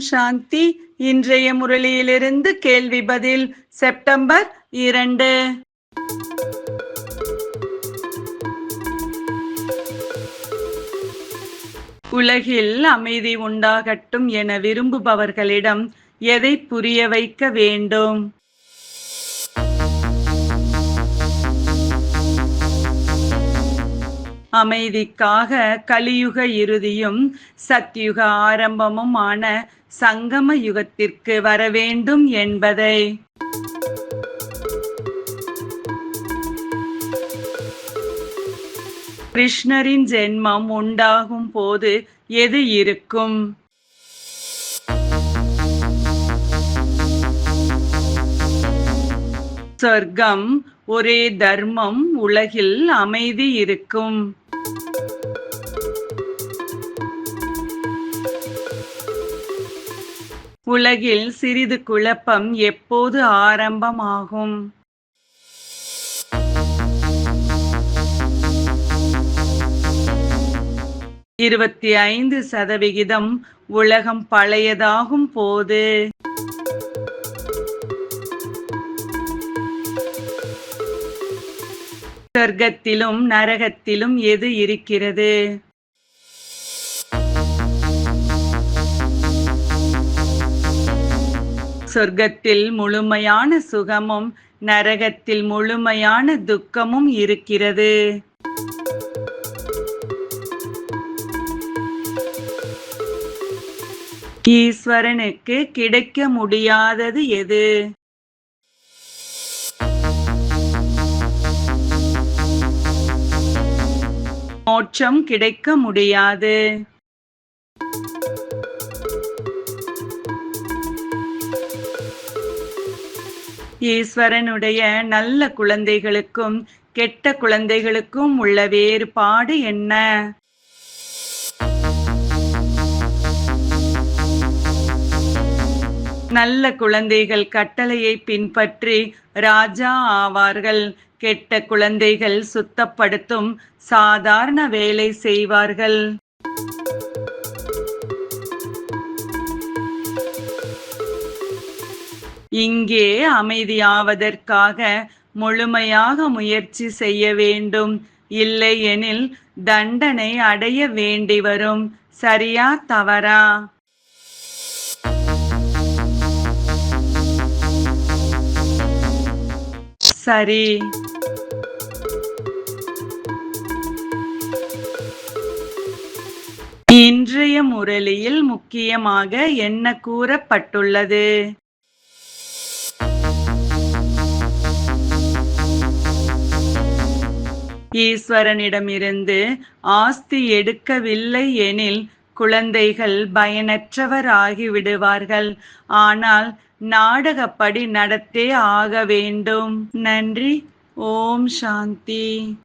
சாந்தி இன்றைய முரளியிலிருந்து கேள்வி பதில் செப்டம்பர் இரண்டு. உலகில் அமைதி உண்டாகட்டும் என விரும்புபவர்களிடம் எதை புரிய வைக்க வேண்டும்? அமைதிக்காக கலியுக இறுதியும் சத்யுக ஆரம்பமுமான சங்கம யுகத்திற்கு வரவேண்டும் என்பதை. கிருஷ்ணரின் ஜென்மம் உண்டாகும் போது எது இருக்கும்? சொர்க்கம் ஒரே தர்மம் உலகில் அமைதி இருக்கும். உலகில் சிறிது குழப்பம் எப்போது ஆரம்பமாகும்? இருபத்தி ஐந்து சதவிகிதம் உலகம் பழையதாகும் போது. சொர்க்கத்திலும் நரகத்திலும் எது இருக்கிறது? சொர்க்கத்தில் முழுமையான சுகமும் நரகத்தில் முழுமையான துக்கமும் இருக்கிறது. ஈஸ்வரனுக்கு கிடைக்க முடியாதது எது? மோட்சம் கிடைக்க முடியாது. ஈஸ்வரனுடைய நல்ல குழந்தைகளுக்கும் கெட்ட குழந்தைகளுக்கும் உள்ள வேறுபாடு என்ன? நல்ல குழந்தைகள் கட்டளையை பின்பற்றி ராஜா ஆவார்கள். கெட்ட குழந்தைகள் சுத்தப்படுத்தும் சாதாரண வேலை செய்வார்கள். இங்கே அமைதியாவதற்காக முழுமையாக முயற்சி செய்ய வேண்டும். இல்லையெனில் தண்டனை அடைய வேண்டி வரும். சரியா தவறா? சரி. இன்றைய முரளியில் முக்கியமாக என்ன கூறப்பட்டுள்ளது? ஈஸ்வரனிடமிருந்து ஆஸ்தி எடுக்கவில்லை எனில் குழந்தைகள் பயனற்றவராகி விடுவார்கள் ஆனால் நாடகப்படி நடத்தே ஆக வேண்டும். நன்றி. ஓம் சாந்தி.